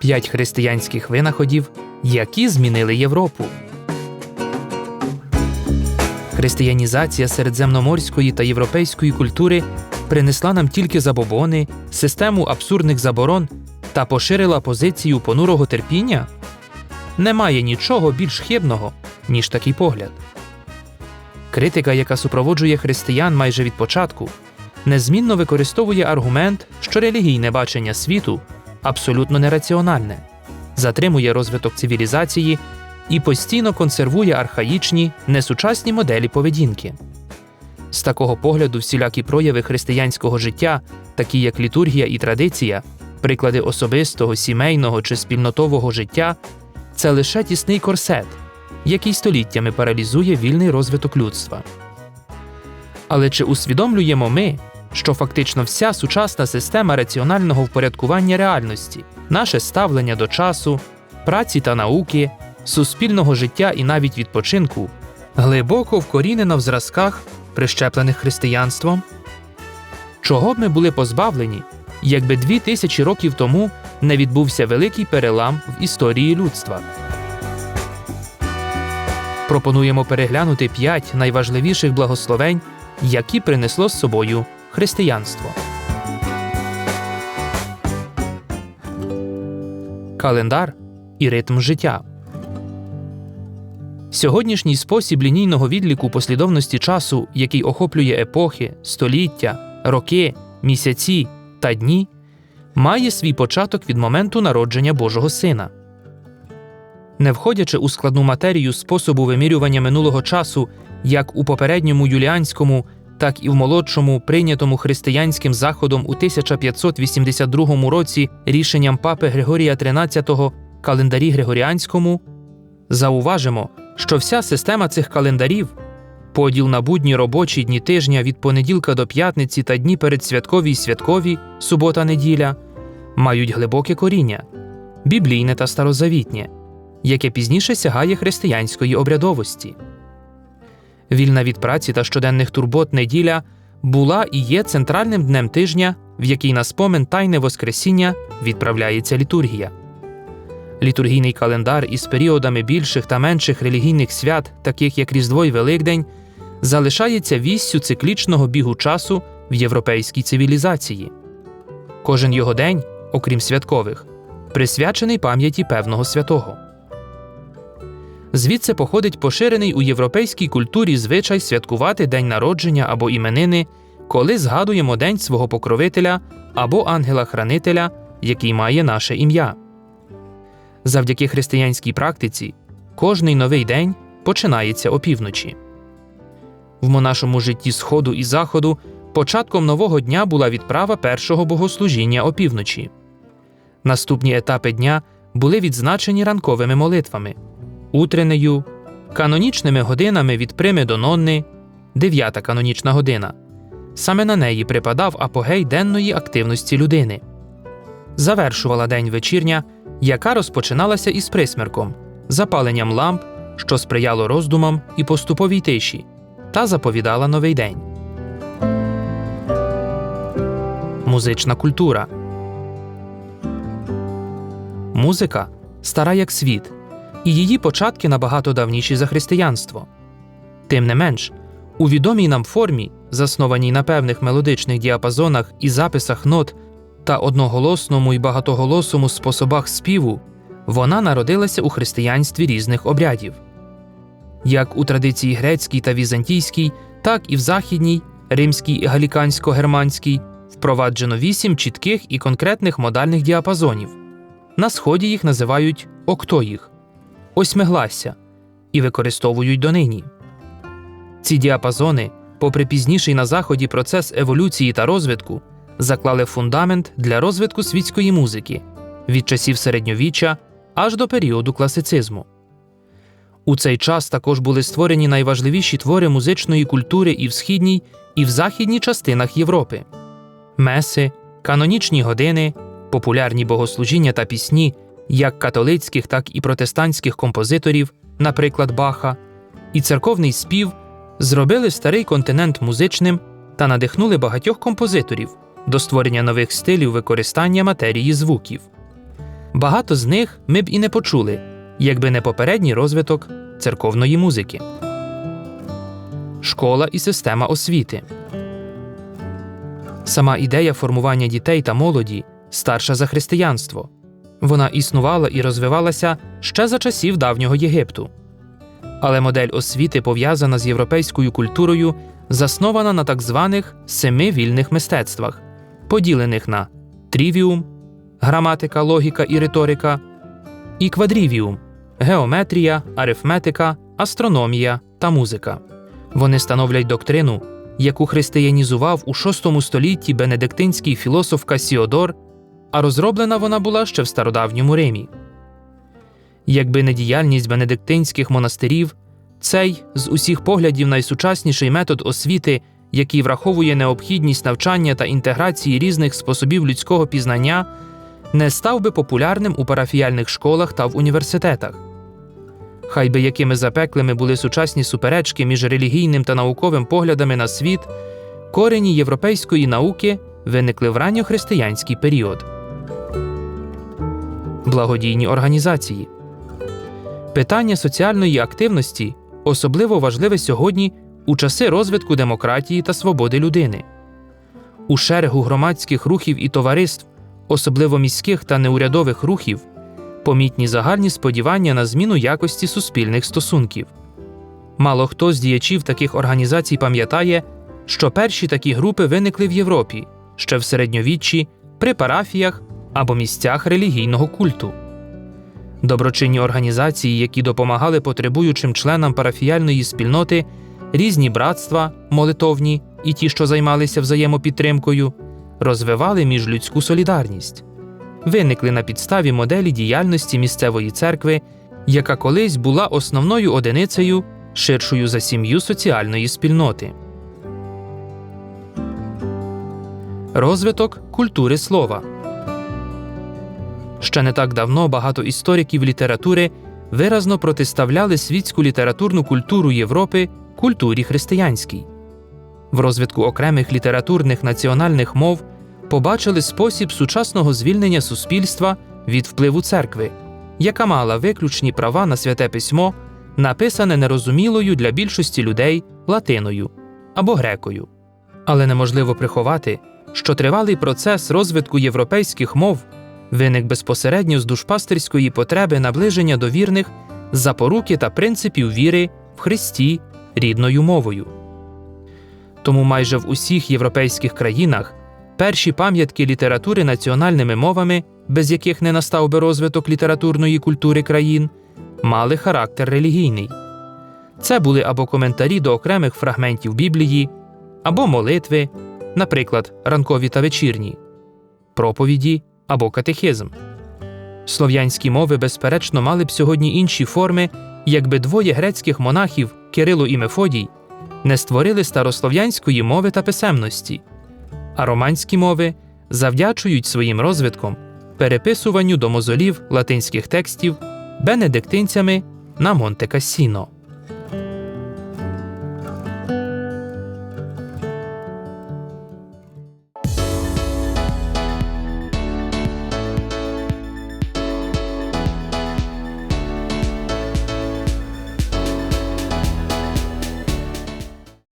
П'ять християнських винаходів, які змінили Європу. Християнізація середземноморської та європейської культури принесла нам тільки забобони, систему абсурдних заборон та поширила позицію понурого терпіння? Немає нічого більш хибного, ніж такий погляд. Критика, яка супроводжує християн майже від початку, незмінно використовує аргумент, що релігійне бачення світу абсолютно нераціональне, затримує розвиток цивілізації і постійно консервує архаїчні, несучасні моделі поведінки. З такого погляду всілякі прояви християнського життя, такі як літургія і традиція, приклади особистого, сімейного чи спільнотового життя, це лише тісний корсет, який століттями паралізує вільний розвиток людства. Але чи усвідомлюємо ми, що фактично вся сучасна система раціонального впорядкування реальності, наше ставлення до часу, праці та науки, суспільного життя і навіть відпочинку глибоко вкорінена в зразках, прищеплених християнством? Чого б ми були позбавлені, якби дві тисячі років тому не відбувся великий перелам в історії людства? Пропонуємо переглянути п'ять найважливіших благословень, які принесло з собою християнство. Календар і ритм життя. Сьогоднішній спосіб лінійного відліку послідовності часу, який охоплює епохи, століття, роки, місяці та дні, має свій початок від моменту народження Божого Сина. Не входячи у складну матерію способу вимірювання минулого часу, як у попередньому юліанському, так і в молодшому, прийнятому християнським заходом у 1582 році рішенням папи Григорія XIII календарі Григоріанському, зауважимо, що вся система цих календарів, поділ на будні робочі дні тижня від понеділка до п'ятниці та дні передсвяткові й святкові, субота-неділя, мають глибоке коріння, біблійне та старозавітнє, яке пізніше сягає християнської обрядовості. Вільна від праці та щоденних турбот неділя була і є центральним днем тижня, в який на спомин Тайне Воскресіння відправляється літургія. Літургійний календар із періодами більших та менших релігійних свят, таких як Різдво й Великдень, залишається віссю циклічного бігу часу в європейській цивілізації. Кожен його день, окрім святкових, присвячений пам'яті певного святого. Звідси походить поширений у європейській культурі звичай святкувати день народження або іменини, коли згадуємо день свого покровителя або ангела-хранителя, який має наше ім'я. Завдяки християнській практиці кожний новий день починається опівночі. В монашому житті Сходу і Заходу початком нового дня була відправа першого богослужіння опівночі. Наступні етапи дня були відзначені ранковими молитвами, утренею, канонічними годинами від прими до нонни, дев'ята канонічна година. Саме на неї припадав апогей денної активності людини. Завершувала день вечірня яка розпочиналася із присмерком, запаленням ламп, що сприяло роздумам і поступовій тиші, та заповідала новий день. Музична культура Музика стара як світ, і її початки набагато давніші за християнство. Тим не менш, у відомій нам формі, заснованій на певних мелодичних діапазонах і записах нот та одноголосному і багатоголосому способах співу, вона народилася у християнстві різних обрядів. Як у традиції грецькій та візантійській, так і в західній, римській і галікансько-германській впроваджено вісім чітких і конкретних модальних діапазонів. На сході їх називають октоїх осьмигласся і використовують донині. Ці діапазони, попри пізніший на заході процес еволюції та розвитку, заклали фундамент для розвитку світської музики від часів середньовіччя аж до періоду класицизму. У цей час також були створені найважливіші твори музичної культури і в східній, і в західній частинах Європи меси, канонічні години, популярні богослужіння та пісні як католицьких, так і протестантських композиторів, наприклад, Баха, і церковний спів зробили старий континент музичним та надихнули багатьох композиторів, до створення нових стилів використання матерії звуків. Багато з них ми б і не почули, якби не попередній розвиток церковної музики. Школа і система освіти. Сама ідея формування дітей та молоді старша за християнство. Вона існувала і розвивалася ще за часів давнього Єгипту. Але модель освіти, пов'язана з європейською культурою, заснована на так званих семи вільних мистецтвах, поділених на трівіум, граматика, логіка і риторика, і квадрівіум геометрія, арифметика, астрономія та музика. Вони становлять доктрину, яку християнізував у VI столітті бенедиктинський філософ Касіодор, а розроблена вона була ще в стародавньому Римі. Якби не діяльність бенедиктинських монастирів, цей з усіх поглядів найсучасніший метод освіти, який враховує необхідність навчання та інтеграції різних способів людського пізнання, не став би популярним у парафіяльних школах та в університетах. Хай би якими запеклими були сучасні суперечки між релігійним та науковим поглядами на світ, корені європейської науки виникли в ранньохристиянський період. Благодійні організації питання соціальної активності особливо важливе сьогодні у часи розвитку демократії та свободи людини. У шерегу громадських рухів і товариств, особливо міських та неурядових рухів, помітні загальні сподівання на зміну якості суспільних стосунків. Мало хто з діячів таких організацій пам'ятає, що перші такі групи виникли в Європі ще в середньовіччі при парафіях або місцях релігійного культу. Доброчинні організації, які допомагали потребуючим членам парафіяльної спільноти, різні братства, молитовні і ті, що займалися взаємопідтримкою, розвивали міжлюдську солідарність виникли на підставі моделі діяльності місцевої церкви, яка колись була основною одиницею ширшою за сім'ю соціальної спільноти. Розвиток культури слова ще не так давно багато істориків літератури виразно протиставляли світську літературну культуру Європи культурі християнській. В розвитку окремих літературних національних мов побачили спосіб сучасного звільнення суспільства від впливу церкви, яка мала виключні права на святе письмо, написане нерозумілою для більшості людей латиною або грекою. Але неможливо приховати, що тривалий процес розвитку європейських мов виник безпосередньо з душпастерської потреби наближення до вірних запоруки та принципів віри в Христі рідною мовою. Тому майже в усіх європейських країнах перші пам'ятки літератури національними мовами, без яких не настав би розвиток літературної культури країн, мали характер релігійний. Це були або коментарі до окремих фрагментів Біблії, або молитви, наприклад, ранкові та вечірні, проповіді або катехизм. Слов'янські мови, безперечно, мали б сьогодні інші форми, якби двоє грецьких монахів Кирило і Мефодій не створили старослов'янської мови та писемності, а романські мови завдячують своїм розвитком переписуванню до мозолів латинських текстів бенедиктинцями на Монте Кассіно.